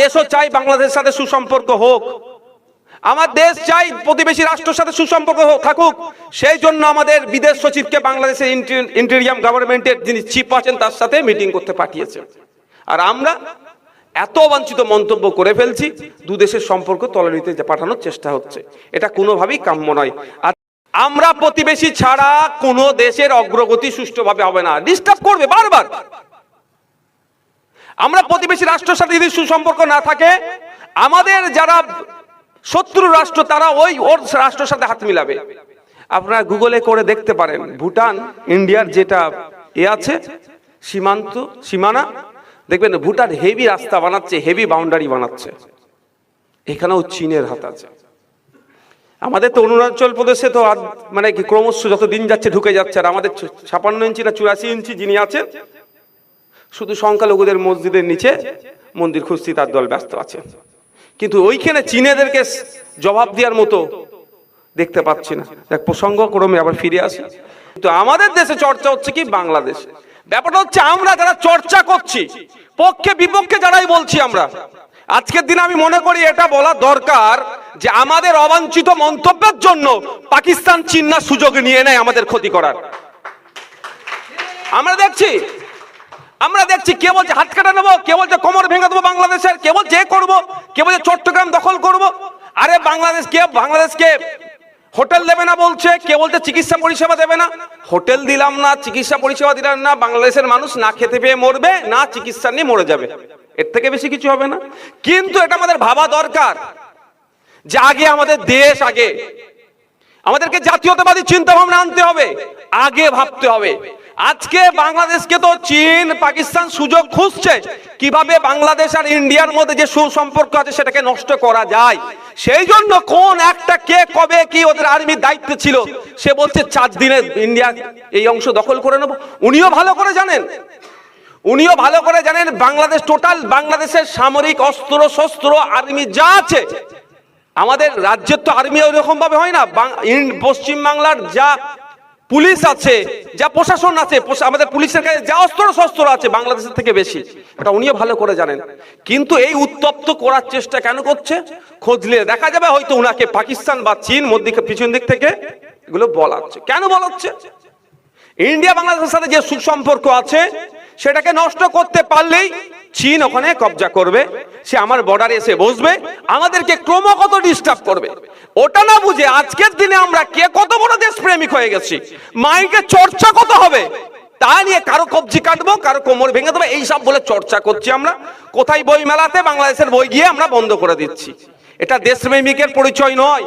দেশও চাই বাংলাদেশের সাথে সুসম্পর্ক হোক। আমার দেশ চাই প্রতিবেশী রাষ্ট্রের সাথে সুসম্পর্ক থাকুক। সেই জন্য আমাদের বিদেশ সচিবকে বাংলাদেশের ইন্টেরিয়াম গভর্নমেন্টের যিনি চিফ আছেন, তার সাথে মিটিং করতে পাঠিয়েছে। আর আমরা এত অবাঞ্ছিত মন্তব্য করে ফেলছি, দু দেশের সম্পর্ক তলানিতে পাঠানোর চেষ্টা হচ্ছে। এটা কোনোভাবেই কাম্য নয়। আর আমরা প্রতিবেশী ছাড়া কোনো দেশের অগ্রগতি সুষ্ঠুভাবে হবে না। ডিস্টার্ব করবে বারবার। আমরা প্রতিবেশী রাষ্ট্রের সাথে যদি সুসম্পর্ক না থাকে, আমাদের যারা শত্রু রাষ্ট্র, তারা ওই ওর রাষ্ট্রের সাথে হাত মিলাবে। আপনারা গুগলে করে দেখতে পারেন, ভুটান, ইন্ডিয়ার যেটা এ আছে, সীমান্ত, সীমানা। দেখবেন ভুটান হেভি রাস্তা বানাচ্ছে হেভি বাউন্ডারি বানাচ্ছে। এখানেও চীনের হাত আছে। আমাদের তো অরুণাচল প্রদেশে তো মানে ক্রমশ যত দিন যাচ্ছে ঢুকে যাচ্ছে, আর আমাদের ছাপান্ন ইঞ্চি না চুরাশি ইঞ্চি যিনি আছেন শুধু সংখ্যালঘুদের মসজিদের নিচে মন্দির খুঁজছি তার দল ব্যস্ত আছে। কিন্তু ওইখানে চীনেদেরকে জবাব দেওয়ার মতো দেখতে পাচ্ছি না। দেখ প্রসঙ্গ ক্রমে আবার ফিরে আসি। কিন্তু আমাদের দেশে চর্চা হচ্ছে কি? বাংলাদেশে। ব্যাপারটা হচ্ছে আমরা যারা চর্চা করছি, পক্ষে বিপক্ষে যারাই বলছি আমরা, আজকের দিনে আমি মনে করি এটা বলা দরকার যে আমাদের অবাঞ্ছিত মন্তব্যের জন্য পাকিস্তান চীন না সুযোগ নিয়ে নেয় আমাদের ক্ষতি করার। আমরা দেখছি আমরা দেখছি কে বলছে হাত কাটা নেব, কে বলছে কোমর ভেঙে দেবো বাংলাদেশের, কে বলছে করব, কে বলছে চট্টগ্রাম দখল করব। আরে বাংলাদেশ কে বাংলাদেশকে হোটেল দেবে না বলছে, কে বলছে চিকিৎসা পরিষেবা দেবে না? হোটেল দিলাম না, চিকিৎসা পরিষেবা দিলাম না, বাংলাদেশের মানুষ না খেতে পেয়ে মরবে, না চিকিৎসা নিয়ে মরে যাবে। এর থেকে বেশি কিছু হবে না। কিন্তু এটা আমাদের ভাবা দরকার যে আগে আমাদের দেশ আগে। আমাদেরকে জাতীয়তাবাদী চিন্তা ভাবনা আনতে হবে, আগে ভাবতে হবে। আজকে বাংলাদেশকে তো চীন, পাকিস্তান সুযোগ খুঁজছে। কীভাবে বাংলাদেশ আর ইন্ডিয়ার মধ্যে যে সুসম্পর্ক আছে সেটাকে নষ্ট করা যায়? সেই জন্য কোন একটা কে কবে কি ওদের আর্মির দায়িত্ব ছিল, সে বলছে চার দিনে ইন্ডিয়া এই অংশ দখল করে নেব। উনিও ভালো করে জানেন। উনিও ভালো করে জানেন বাংলাদেশ, টোটাল বাংলাদেশের সামরিক অস্ত্র শস্ত্র, আর্মি যা আছে, আমাদের রাজ্যের তো আর্মি ওইরকম ভাবে হয় না। পশ্চিম বাংলার যা পুলিশ আছে, যা প্রশাসন আছে আমাদের পুলিশের কাছে যা অস্ত্র শস্ত্র আছে, বাংলাদেশের থেকে বেশি। এটা উনিও ভালো করে জানেন। কিন্তু এই উত্তপ্ত করার চেষ্টা কেন করছে? খোঁজলে দেখা যাবে হয়তো উনাকে পাকিস্তান বা চীন মধ্যে পিছন দিক থেকে এগুলো বলা হচ্ছে কেন বলাচ্ছে? ইন্ডিয়া বাংলাদেশের সাথে যে সুসম্পর্ক আছে, সেটাকে নষ্ট করতে পারলেই চীন ওখানে কবজা করবে। সে আমার বর্ডারে এসে বসবে, আমাদেরকে ক্রমাগত ডিস্টার্ব করবে। ওটা না বুঝে আজকের দিনে আমরা কে কত বড় দেশপ্রেমিক হয়ে গেছি। মাইকে চর্চা কত হবে? তা নিয়ে কারও কবজি কাটবো, কারও কোমর ভেঙে দেবো এইসব বলে চর্চা করছি আমরা। কোথায় বই মেলাতে বাংলাদেশের বই গিয়ে আমরা বন্ধ করে দিচ্ছি। এটা দেশপ্রেমিকের পরিচয় নয়।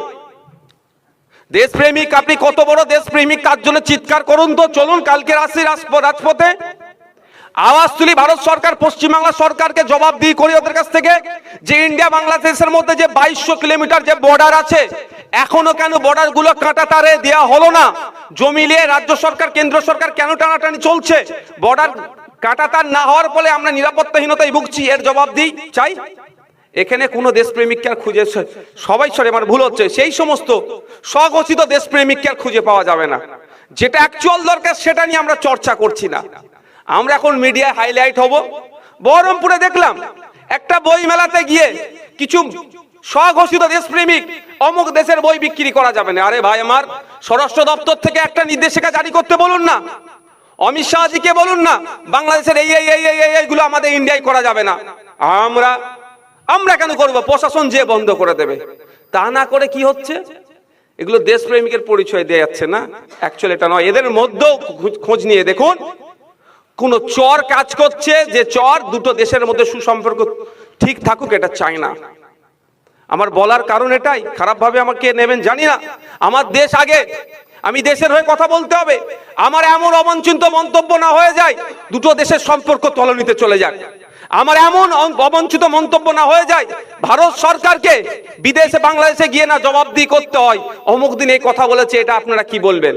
দেশপ্রেমিক, আপনি কত বড় দেশপ্রেমিক? তার জন্য চিৎকার করুন তো? চলুন, কালকে আসি রাজপ- রাজপথে। আওয়াজ তুলি, ভারত সরকার, পশ্চিমবাংলা সরকারকে জবাব দিই, করি ওদের কাছ থেকে। যে ইন্ডিয়া, বাংলাদেশের মধ্যে যে বাইশশো কিলোমিটার যে বর্ডার আছে, এখনও কেন বর্ডারগুলো কাঁটা তারে দেওয়া হলো না? জমি নিয়ে রাজ্য সরকার, কেন্দ্র সরকার কেন টানাটানি চলছে? বর্ডার কাঁটা তার না হওয়ার ফলে আমরা নিরাপত্তাহীনতায় ভুগছি, এর জবাব দিই, চাই? এখানে কোনো দেশপ্রেমিককে আর খুঁজে সবাই সরে আমার ভুল হচ্ছে। সেই সমস্ত স্বঘোষিত দেশপ্রেমিককে আর খুঁজে পাওয়া যাবে না। যেটা অ্যাকচুয়াল দরকার, সেটা নিয়ে আমরা চর্চা করছি না। আমরা এখন মিডিয়ায় হাইলাইট হব। বহরমপুরে দেখলাম, একটা বই মেলাতে গিয়ে কিছু স্বঘোষিত দেশপ্রেমিক অমুক দেশের বই বিক্রি করা যাবে না। আরে ভাই আমার, স্বরাষ্ট্র দপ্তর থেকে একটা নির্দেশিকা জারি করতে বলুন না। অমিত শাহজিকে বলুন না, বাংলাদেশের এই এইগুলো আমাদের ইন্ডিয়ায় করা যাবে না। আমরা আমরা কেন করব? প্রশাসন যে বন্ধ করে দেবে। তা না করে কি হচ্ছে? এগুলো দেশপ্রেমিকের পরিচয় দেয়া যাচ্ছে না। অ্যাকচুয়ালি এটা নয়। এদের মধ্যেও খোঁজ- নিয়ে দেখুন। কোন চর কাজ করছে যে চর দুটো দেশের মধ্যে সুসম্পর্ক ঠিক থাকুক, এটা চাই না। আমার বলার কারণ এটাই। খারাপ ভাবে আমাকে নেবেন জানি না। আমার দেশ আগে। আমি দেশের হয়ে কথা বলতে হবে। আমার এমন অবাঞ্ছিত মন্তব্য না হয়ে যায়। দুটো দেশের সম্পর্ক তলনিতে চলে যাক। আমার এমন অবাঞ্ছিত মন্তব্য না হয়ে যায়। ভারত সরকারকে বিদেশে বাংলাদেশে গিয়ে না জবাবদি করতে হয়। অমুক দিন এই কথা বলেছে, এটা আপনারা কি বলবেন?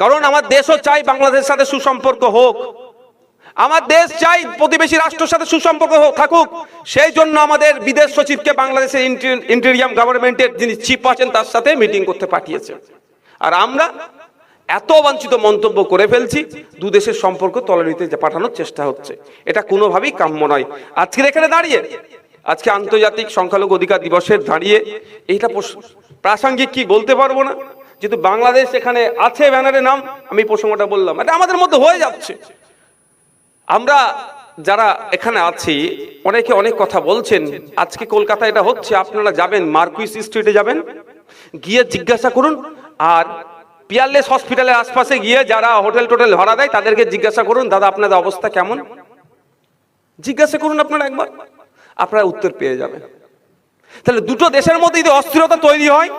কারণ আমার দেশও চাই বাংলাদেশের সাথে সুসম্পর্ক হোক। আমার দেশ চাই প্রতিবেশী রাষ্ট্রের সাথে সুসম্পর্ক থাকুক। সেই জন্য আমাদের বিদেশ সচিবকে বাংলাদেশের ইন্টেরিয়াম গভর্নমেন্টের যিনি চিফ আছেন, তার সাথে মিটিং করতে পাঠিয়েছে। আর আমরা এত অবাঞ্ছিত মন্তব্য করে ফেলছি, দু দেশের সম্পর্ক তলানিতে পাঠানোর চেষ্টা হচ্ছে। এটা কোনোভাবেই কাম্য নয়। আজকের এখানে দাঁড়িয়ে, আজকে আন্তর্জাতিক সংখ্যালঘু অধিকার দিবসের দাঁড়িয়ে এইটা প্রাসঙ্গিক কি বলতে পারব না? যেহেতু বাংলাদেশ এখানে আছে ব্যানারের নাম, আমি প্রসঙ্গটা বললাম। এটা আমাদের মধ্যে হয়ে যাচ্ছে। আমরা যারা এখানে আছি, অনেকে অনেক কথা বলছেন, আজকে কলকাতা এটা হচ্ছে, আপনারা যাবেন, মার্কুইস স্ট্রিটে যাবেন, গিয়ে জিজ্ঞাসা করুন, আর পিয়ারলেস হসপিটালের আশপাশে গিয়ে যারা হোটেল টোটেল ভাড়া দেয়, তাদেরকে জিজ্ঞাসা করুন, দাদা, আপনাদের অবস্থা কেমন? জিজ্ঞাসা করুন আপনারা একবার, আপনারা উত্তর পেয়ে যাবেন। তাহলে দুটো দেশের মধ্যে যদি অস্থিরতা তৈরি হয়,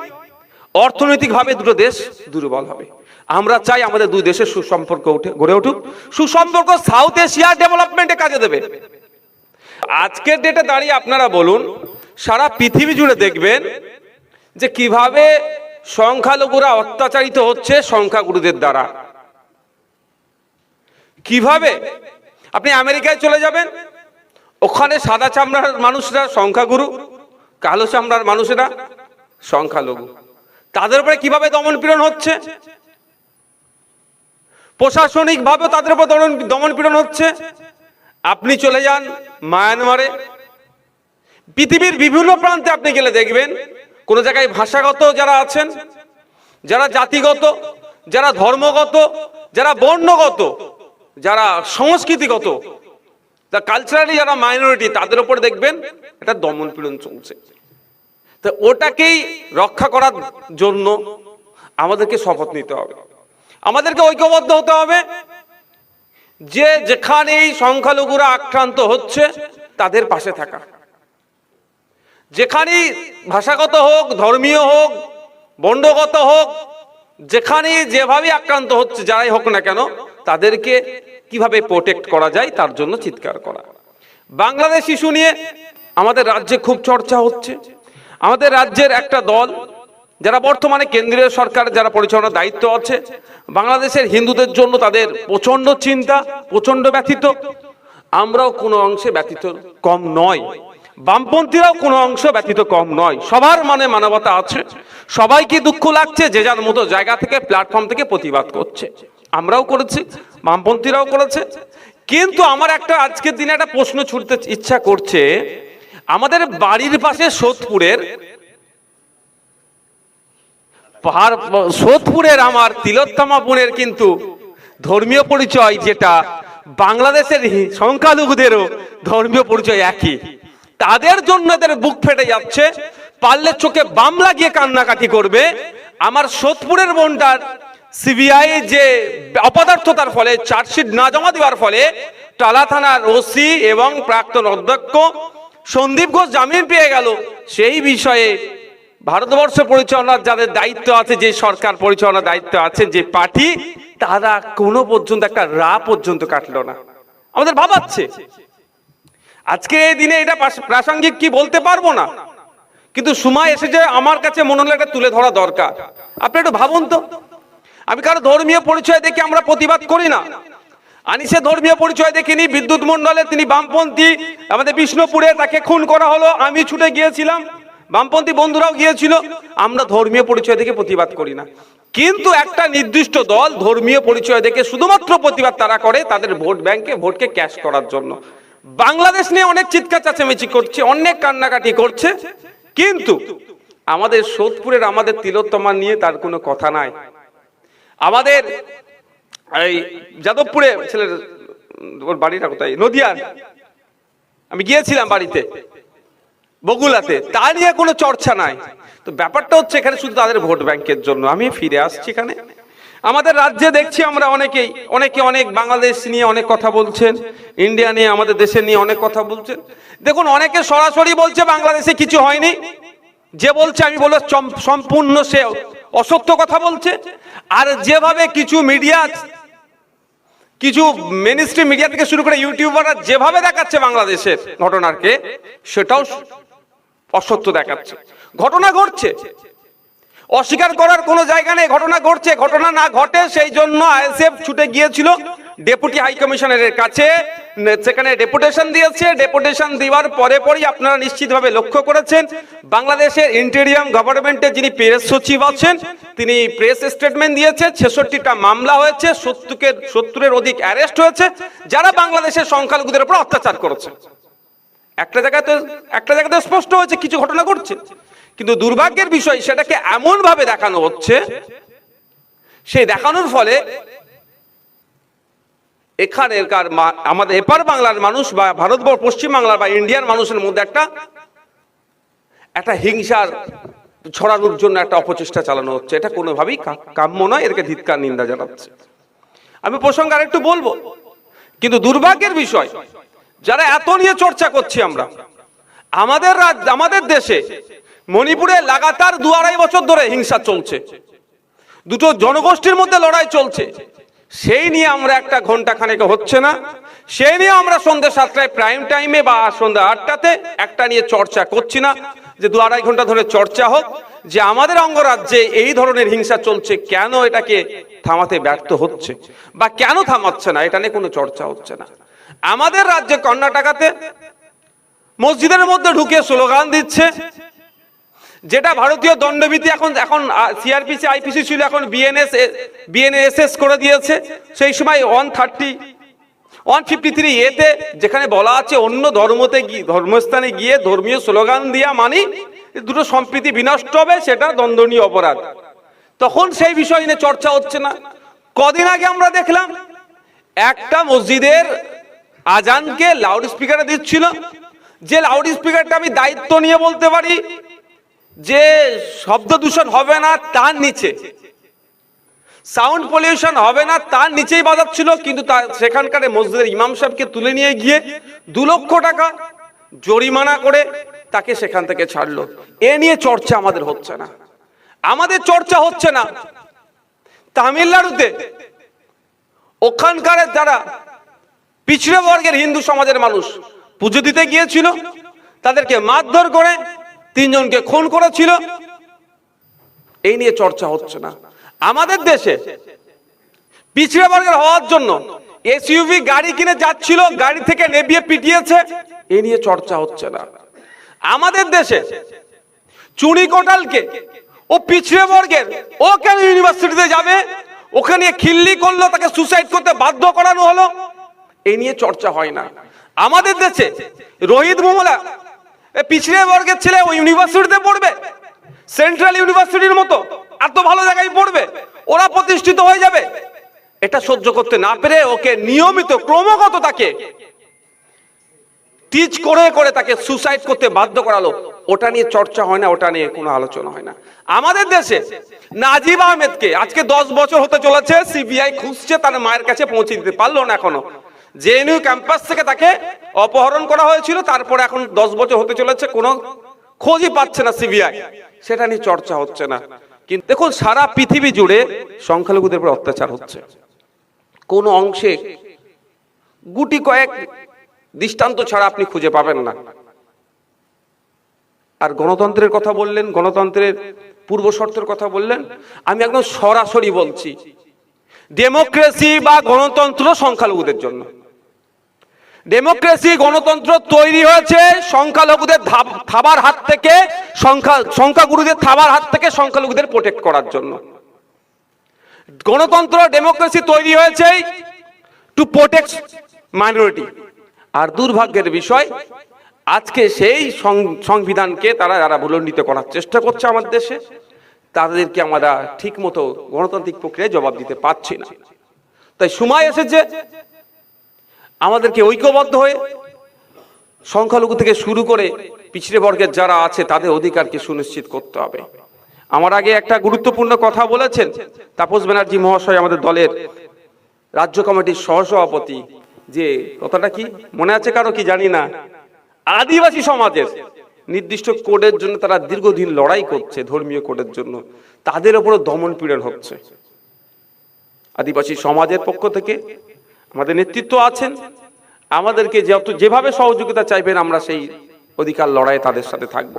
অর্থনৈতিকভাবে দুটো দেশ দুর্বল হবে। আমরা চাই আমাদের দুই দেশের সুসম্পর্ক উঠে, গড়ে উঠুক। সুসম্পর্ক সাউথ এশিয়ার ডেভেলপমেন্টে কাজে দেবে। আজকের ডেটে দাঁড়িয়ে আপনারা বলুন, সারা পৃথিবী জুড়ে দেখবেন যে কীভাবে সংখ্যালঘুরা অত্যাচারিত হচ্ছে সংখ্যাগুরুদের দ্বারা। কীভাবে? আপনি আমেরিকায় চলে যাবেন, ওখানে সাদা চামড়ার মানুষরা সংখ্যাগুরু, কালো চামড়ার মানুষেরা সংখ্যালঘু। তাদের উপরে কীভাবে দমন পীড়ন হচ্ছে? প্রশাসনিক ভাবে তাদের উপর দমন- দমন পীড়ন হচ্ছে। আপনি চলে যান মায়ানমারে। পৃথিবীর বিভিন্ন প্রান্তে আপনি গেলে দেখবেন কোন জায়গায় ভাষাগত যারা আছেন, যারা জাতিগত, যারা ধর্মগত, যারা বর্ণগত, যারা সংস্কৃতিগত তা কালচারালি যারা মাইনরিটি তাদের উপর দেখবেন এটা দমন পীড়ন চলছে। তো ওটাকেই রক্ষা করার জন্য আমাদেরকে শপথ নিতে হবে। আমাদেরকে ঐক্যবদ্ধ হতে হবে যে যেখানেই সংখ্যালঘুরা আক্রান্ত হচ্ছে, তাদের পাশে থাকা। যেখানেই ভাষাগত হোক, ধর্মীয় হোক, বন্ডগত হোক, যেখানেই যেভাবে আক্রান্ত হচ্ছে, যারাই হোক না কেন, তাদেরকে কীভাবে প্রোটেক্ট করা যায়, তার জন্য চিৎকার করা। বাংলাদেশ ইস্যু নিয়ে আমাদের রাজ্যে খুব চর্চা হচ্ছে। আমাদের রাজ্যের একটা দল, যারা বর্তমানে কেন্দ্রীয় সরকার যারা পরিচালনার দায়িত্ব আছে, বাংলাদেশের হিন্দুদের জন্য তাদের প্রচণ্ড চিন্তা প্রচণ্ড ব্যথিত। আমরাও কোনো অংশে ব্যথিত কম নয়। বামপন্থীরাও কোনো অংশ ব্যতীত কম নয়। সবার মানে মানবতা আছে। সবাইকে দুঃখ লাগছে যে যার মতো জায়গা থেকে প্ল্যাটফর্ম থেকে প্রতিবাদ করছে। আমরাও করেছি, বামপন্থীরাও করেছে। কিন্তু আমার একটা আজকের দিনে একটা প্রশ্ন ছুটতে ইচ্ছা করছে। আমাদের বাড়ির পাশে সোদপুরের পাহাড়, সোদপুরের আমার তিলোত্তমা বোনের কিন্তু ধর্মীয় পরিচয় যেটা বাংলাদেশের সংখ্যালঘুদেরও ধর্মীয় পরিচয় একই। তাদের জন্য এদের বুক ফেটে যাচ্ছে, পারলে চোখে বাম লাগিয়ে কান্নাকাটি করবে। আমার সোদপুরের বোনটার সিবিআই যে অপদার্থতার ফলে, চার্জশিট না জমা দেওয়ার ফলে, টালা থানার ওসি এবং প্রাক্তন অধ্যক্ষ সন্দীপ ঘোষ জামিন পেয়ে গেল। সেই বিষয়ে ভারতবর্ষ পরিচালনার যাদের দায়িত্ব আছে, যে সরকার পরিচালনার দায়িত্ব আছে যে পার্টি, তারা কোনো পর্যন্ত একটা রা পর্যন্ত কাটলো না। আমাদের ভাবাচ্ছে। আজকে এই দিনে এটা প্রাসঙ্গিক কি বলতে পারব না। কিন্তু সময় এসেছে আমার কাছে মনে হলো এটা তুলে ধরা দরকার। আপনি একটু ভাবুন তো। আমি কারও ধর্মীয় পরিচয় দেখে আমরা প্রতিবাদ করি না। আনিসে ধর্মীয় পরিচয় দেখিনি, বিদ্যুৎ মন্ডলে তিনি বামপন্থী, আমাদের বিষ্ণুপুরে তাকে খুন করা হলো, আমি ছুটে গিয়েছিলাম, বামপন্থী বন্ধুরাও গিয়েছিল, আমরা ধর্মীয় পরিচয় দেখে প্রতিবাদ করি না। কিন্তু একটা নির্দিষ্ট দল ধর্মীয় পরিচয় দেখে শুধুমাত্র প্রতিবাদ তারা করে, তাদের ভোট ব্যাংকে ভোটকে ক্যাশ করার জন্য। বাংলাদেশ নিয়ে অনেক চিৎকার চেঁচামেচি করছে, অনেক কান্নাকাটি করছে, কিন্তু আমাদের সোদপুরের আমাদের তিলোত্তমা নিয়ে তার কোনো কথা নাই। আমাদের এই যাদবপুরে ছেলের, ওর বাড়িটা কোথায়? নদিয়ার। আমি গিয়েছিলাম বাড়িতে, বগুলাতে। তা নিয়ে কোনো চর্চা নাই। তো ব্যাপারটা হচ্ছে এখানে শুধু তাদের ভোট ব্যাংকের জন্য। আমি ফিরে আসছি এখানে। আমাদের রাজ্যে দেখছি আমরা অনেকেই, অনেকে অনেক বাংলাদেশ নিয়ে অনেক কথা বলছেন, ইন্ডিয়া নিয়ে, আমাদের দেশের নিয়ে অনেক কথা বলছেন। দেখুন, অনেকে সরাসরি বলছে বাংলাদেশে কিছু হয়নি। যে বলছে, আমি বলে সম্পূর্ণ সে অসত্য কথা বলছে। আর যেভাবে কিছু মিডিয়া, কিছু মেনিস্ট্রি মিডিয়া থেকে শুরু করে ইউটিউবাররা যেভাবে দেখাচ্ছে বাংলাদেশের ঘটনাকে, সেটাও অসত্য দেখাচ্ছে। ঘটনা ঘটছে। অস্বীকার করার কোনো জায়গা নেই, ঘটনা ঘটছে, ঘটনা না ঘটে সেই জন্য আইএসএফ ছুটে গিয়েছিল ডেপুটি হাই কমিশনারের কাছে। সেখানে ডেপুটেশন দিয়েছে, ডেপুটেশন দেওয়ার পরে পরই আপনারা নিশ্চিতভাবে লক্ষ্য করেছেন, বাংলাদেশের ইন্টেরিয়াম গভর্নমেন্টের যিনি প্রেস সচিব আছেন, তিনি প্রেস স্টেটমেন্ট দিয়েছে, ছেষট্টিটা মামলা হয়েছে সত্তরের সত্তরের অধিক অ্যারেস্ট হয়েছে, যারা বাংলাদেশের সংখ্যালঘুদের উপর অত্যাচার করেছে। একটা জায়গাতে একটা জায়গাতে স্পষ্ট হয়েছে, কিছু ঘটনা ঘটছে। কিন্তু দুর্ভাগ্যের বিষয়, সেটাকে এমন ভাবে দেখানো হচ্ছে, সেই দেখানোর ফলে এখানেরকার আমাদের এপার বাংলার মানুষ বা ভারতবর্ষ, পশ্চিম বাংলার বা ইন্ডিয়ার মানুষের মধ্যে একটা একটা হিংসার ছড়ানোর জন্য একটা অপচেষ্টা চালানো হচ্ছে। এটা কোনোভাবেই কাম্য নয় এরকে ধিৎকার, নিন্দা জানাচ্ছে। আমি প্রসঙ্গ আর একটু বলব, কিন্তু দুর্ভাগ্যের বিষয়, যারা এত নিয়ে চর্চা করছি আমরা, আমাদের আমাদের দেশে মণিপুরে লাগাতার দু আড়াই বছর ধরে হিংসা চলছে। দুটো জনগোষ্ঠীর মধ্যে লড়াই চলছে। সেই নিয়ে আমরা একটা ঘণ্টা খানেক হচ্ছে না। সেই নিয়ে আমরা সন্ধ্যে সাতটায় প্রাইম টাইমে বা সন্ধ্যা আটটাতে একটা নিয়ে চর্চা করছি না, যে দু আড়াই ঘণ্টা ধরে চর্চা হোক, যে আমাদের অঙ্গরাজ্যে এই ধরনের হিংসা চলছে, কেন এটাকে থামাতে ব্যর্থ হচ্ছে বা কেন থামাচ্ছে না, এটা নিয়ে কোনো চর্চা হচ্ছে না। আমাদের রাজ্যে কর্ণাটকাতে মসজিদের মধ্যে ঢুকে স্লোগান দিচ্ছে যেটা ভারতীয় দণ্ডবিধি এখন এখন সিআরপিসি আইপিসি ছিল এখন বিএনএস বিএনএসএস করে দিয়েছে। সেই সময় one thirty one fifty three এতে যেখানে বলা আছে, অন্য ধর্মতে গিয়ে, ধর্মস্থানে গিয়ে ধর্মীয় স্লোগান দিয়া মানি, দুটো সম্প্রীতি বিনষ্ট হবে, সেটা দণ্ডনীয় অপরাধ। তখন সেই বিষয় নিয়ে চর্চা হচ্ছে না। কদিন আগে আমরা দেখলাম, একটা মসজিদের আজানকে লাউড স্পিকারে দিচ্ছিল। যে লাউড স্পিকারটা আমি দায়িত্ব নিয়ে বলতে পারি যে শব্দ দূষণ হবে না, তার নিচে। সাউন্ড পলিউশন হবে না, তার নিচেই বাজাচ্ছিল কিন্তু সেখানকার মসজিদের ইমাম সাহেবকে তুলে নিয়ে গিয়ে দু লক্ষ টাকা জরিমানা করে তাকে সেখান থেকে ছাড়লো। এ নিয়ে চর্চা আমাদের হচ্ছে না। আমাদের চর্চা হচ্ছে না তামিলনাড়ুতে। ওখানকার যারা পিছড়ে বর্গের হিন্দু সমাজের মানুষ, পুজো দিতে গিয়েছিল, তাদেরকে মারধর করে তিনজনকে খুন করেছিল। এই নিয়ে চর্চা হচ্ছে না। আমাদের দেশে পিছড়ে বর্গের হওয়ার জন্য এসইউভি গাড়ি কিনে যাচ্ছিল, গাড়ি থেকে নেবিয়ে পিটিয়েছে এই নিয়ে চর্চা হচ্ছে না। আমাদের দেশে চুনি কোটালকে ও পিছড়ে বর্গের, ও কেন ইউনিভার্সিটিতে যাবে? ওখানে খিল্লি করল, তাকে সুসাইড করতে বাধ্য করানো হলো এই নিয়ে চর্চা হয় না। আমাদের দেশে রোহিত মোমলা এ পিছড়ে বর্গের ছেলে ওই ইউনিভার্সিটিতে পড়বে। সেন্ট্রাল ইউনিভার্সিটির মতো। এত ভালো জায়গায় পড়বে। ওরা প্রতিষ্ঠিত হয়ে যাবে। এটা সহ্য করতে না পেরে ওকে নিয়মিত, ক্রমাগত তাকে টিচ করে করে তাকে সুসাইড করতে বাধ্য করালো। ওটা নিয়ে চর্চা হয় না, ওটা নিয়ে কোনো আলোচনা হয় না। আমাদের দেশে নাজিব আহমেদকে আজকে দশ বছর হতে চলেছে, সিবিআই খুঁজছে, তার মায়ের কাছে পৌঁছে দিতে পারল না এখনও। জেএনইউ ক্যাম্পাস থেকে তাকে অপহরণ করা হয়েছিল। তারপরে এখন দশ বছর হতে চলেছে, কোনো খোঁজই পাচ্ছে না সিবিআই। সেটা নিয়ে চর্চা হচ্ছে না। কিন্তু দেখুন, সারা পৃথিবী জুড়ে সংখ্যালঘুদের উপর অত্যাচার হচ্ছে। কোন অংশে গুটি কয়েক দৃষ্টান্ত ছাড়া আপনি খুঁজে পাবেন না। আর গণতন্ত্রের কথা বললেন, গণতন্ত্রের পূর্ব শর্তের কথা বললেন, আমি একদম সরাসরি বলছি, ডেমোক্রেসি বা গণতন্ত্র সংখ্যালঘুদের জন্য। ডেমোক্রেসি গণতন্ত্র তৈরি হয়েছে, সংখ্যালঘুদের থাবার হাত থেকে সংখ্যা, সংখ্যাগুরুদের থাবার হাত থেকে সংখ্যালঘুদের প্রোটেক্ট করার জন্য। গণতন্ত্র ডেমোক্রেসি তৈরি হয়েছে টু প্রোটেক্ট মাইনরিটি আর দুর্ভাগ্যের বিষয়, আজকে সেই সংবিধানকে তারা, যারা ভুলণ্ডিত করার চেষ্টা করছে আমাদের দেশে, তাদেরকে আমরা ঠিক মতো গণতান্ত্রিক প্রক্রিয়ায় জবাব দিতে পারছি না। তাই সময় এসেছে আমাদেরকে ঐক্যবদ্ধ হয়ে সংখ্যালঘু থেকে শুরু করে পিছড়ে বর্গের যারা আছে, তাদের অধিকারকে সুনিশ্চিত করতে হবে। আমার আগে একটা গুরুত্বপূর্ণ কথা বলেছেন তাপস ব্যানার্জি মহাশয় আমাদের দলের রাজ্য কমিটির সহসভাপতি, যে কথাটা কি মনে আছে কারও কি জানি না? আদিবাসী সমাজের নির্দিষ্ট কোডের জন্য তারা দীর্ঘদিন লড়াই করছে, ধর্মীয় কোডের জন্য। তাদের উপরও দমন পীড়ন হচ্ছে। আদিবাসী সমাজের পক্ষ থেকে আমাদের নেতৃত্ব আছেন। আমাদেরকে যত যেভাবে সহযোগিতা চাইবেন, আমরা সেই অধিকার লড়াইয়ে তাদের সাথে থাকব।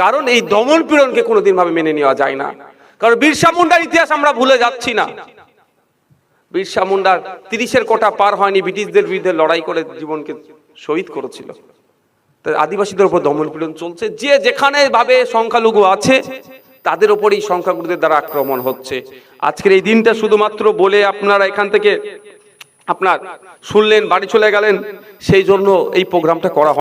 কারণ এই দমন পীড়নকে কোনোদিন ভাবে মেনে নেওয়া যায় না। কারণ বিরসা মুন্ডার ইতিহাস আমরা ভুলে যাচ্ছি না। বিরসা মুন্ডার তিরিশের কোটা পার হয়নি, ব্রিটিশদের বিরুদ্ধে লড়াই করে জীবনকে শহীদ করেছিল। আদিবাসীদের উপর দমন পীড়ন চলছে। যে যেখানে ভাবে সংখ্যালঘু আছে, তাদের উপরেই সংখ্যাগুরুদের দ্বারা আক্রমণ হচ্ছে। আজকের এই দিনটা শুধুমাত্র বলে আপনারা এখান থেকে আপনার শুনলেন বাড়ি চলে গেলেন সেই জন্য এই প্রোগ্রামটা করা